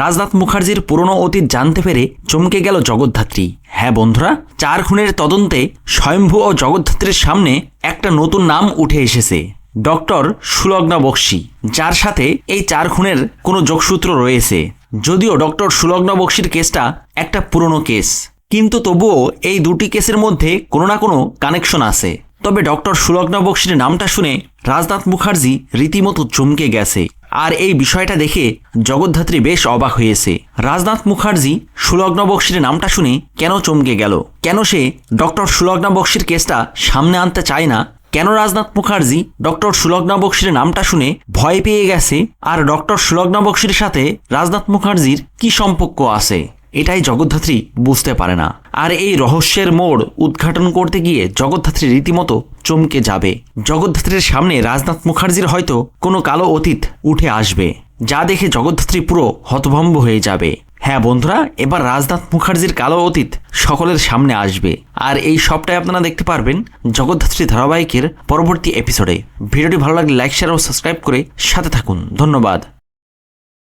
রাজনাথ মুখার্জির পুরনো অতীত জানতে পেরে চমকে গেল জগদ্ধাত্রী। হ্যাঁ বন্ধুরা, চার খুনের তদন্তে স্বয়ম্ভু ও জগদ্ধাত্রীর সামনে একটা নতুন নাম উঠে এসেছে, ডক্টর সুলগ্না বক্সি। যার সাথে এই চার খুনের কোনো যোগসূত্র রয়েছে। যদিও ডক্টর সুলগ্না বক্সির কেসটা একটা পুরনো কেস, কিন্তু তবুও এই দুটি কেসের মধ্যে কোনো না কোনো কানেকশন আছে। তবে ডক্টর সুলগ্না বক্সির নামটা শুনে রাজনাথ মুখার্জি রীতিমতো চমকে গেছে। আর এই বিষয়টা দেখে জগদ্ধাত্রী বেশ অবাক হয়েছে। রাজনাথ মুখার্জি সুলগ্ন বক্সির নামটা শুনে কেন চমকে গেল? কেন সে ডক্টর সুলগ্ন বক্সির কেসটা সামনে আনতে চায় না? কেন রাজনাথ মুখার্জি ডক্টর সুলগ্ন বক্সির নামটা শুনে ভয় পেয়ে গেছে? আর ডক্টর সুলগ্ন বক্সির সাথে রাজনাথ মুখার্জির কি সম্পর্ক আছে? এটাই জগদ্ধাত্রী বুঝতে পারে না। আর এই রহস্যের মোড় উদ্ঘাটন করতে গিয়ে জগদ্ধাত্রী রীতিমতো চমকে যাবে। জগদ্ধাত্রীর সামনে রাজনাথ মুখার্জির হয়তো কোনো কালো অতীত উঠে আসবে, যা দেখে জগদ্ধাত্রী পুরো হতভম্ব হয়ে যাবে। হ্যাঁ বন্ধুরা, এবার রাজনাথ মুখার্জির কালো অতীত সকলের সামনে আসবে। আর এই সবটাই আপনারা দেখতে পারবেন জগদ্ধাত্রী ধারাবাহিকের পরবর্তী এপিসোডে ভিডিওটি ভালো লাগলে লাইক শেয়ার ও সাবস্ক্রাইব করে সাথে থাকুন। ধন্যবাদ।